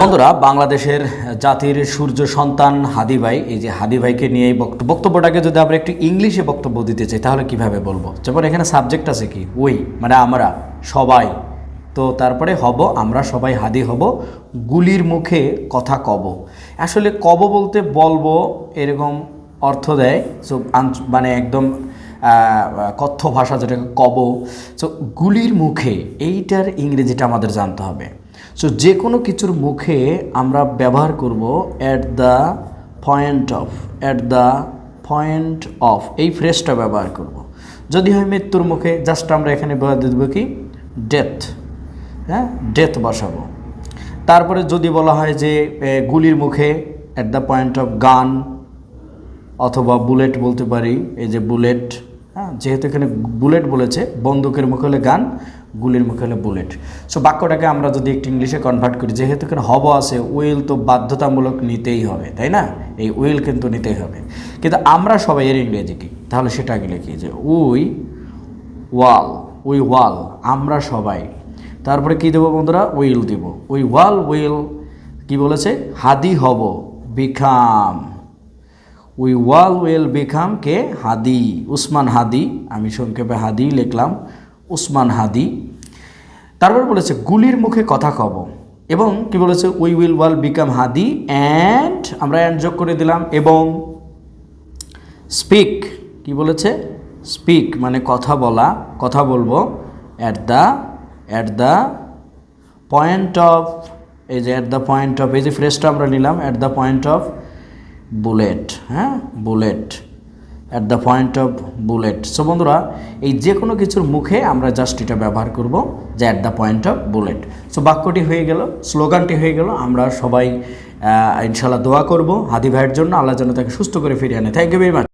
বন্ধুরা, বাংলাদেশের জাতির সূর্য সন্তান হাদি ভাই এই যে হাদি ভাইকে নিয়ে এই বক্ত- বক্তব্যটাকে যদি আমরা একটু ইংলিশে বক্তব্য দিতে চাই, তাহলে কীভাবে বলব? যেমন এখানে সাবজেক্ট আছে কি? ওই মানে আমরা, সবাই। তো তারপরে হব আমরা, সবাই হাদি হব, গুলির মুখে কথা কব। আসলে কব বলতে বলব, এরকম অর্থ দেয় সো মানে একদম কথ্য ভাষা যেটাকে কব। সো গুলির মুখে, এইটার ইংরেজিটা আমাদের জানতে হবে। সো যে কোনো কিছুর মুখে আমরা ব্যবহার করব at the point of at the point of এই ফ্রেজটা ব্যবহার করব। যদি হয় মৃত্যুর মুখে জাস্ট আমরা এখানে ব্যবহার দেবো কি? ডেথ হ্যাঁ? ডেথ বসাবো। তারপরে যদি বলা হয় যে গুলির মুখে অ্যাট দ্য পয়েন্ট অফ গান অথবা বুলেট বলতে পারি, এই যে বুলেট হ্যাঁ যেহেতু এখানে বুলেট বলেছে, বন্দুকের মুখে হলে গান, গুলির মুখে হলে বুলেট। সো বাক্যটাকে আমরা যদি একটু ইংলিশে কনভার্ট করি, যেহেতু এখানে হব আছে, উইল তো বাধ্যতামূলক নিতেই হবে, তাই না? এই উইল কিন্তু নিতেই হবে। কিন্তু আমরা সবাই এর ইংরেজি কি? তাহলে সেটা আগে লিখি, যে উই ওয়াল উই ওয়াল, আমরা সবাই। তারপরে কি দেবো বন্ধুরা? উইল দিব। উই ওয়াল, উইল, কি বলেছে? হাদি হব বিখাম উই ওয়াল উইল বিকাম কে হাদি উসমান হাদি আমি সংক্ষেপে হাদি লিখলাম উসমান হাদি তারপর বলেছে, গুলির মুখে কথা কব। এবং কি বলেছে we will will become Hadi and আমরা অ্যান্ড যোগ করে দিলাম, এবং। স্পিক কি বলেছে? স্পিক মানে কথা বলা, কথা বলব। At the at the point of এই যে অ্যাট দ্য পয়েন্ট অফ এই যে ফ্রেজটা আমরা নিলাম at the point of bullet হ্যাঁ? Bullet at the point of bullet. So বন্ধুরা, এই যে কোনো কিছুর মুখে আমরা জাস্ট এটা ব্যবহার করব যে at the point of bullet. So বাক্যটি হয়ে গেল, স্লোগানটি হয়ে গেল, আমরা সবাই ইনশাল্লাহ দোয়া করব হাদি ভাইয়ের জন্য। আল্লাহ যেন তাকে সুস্থ করে ফিরিয়ে আনে। Thank you very much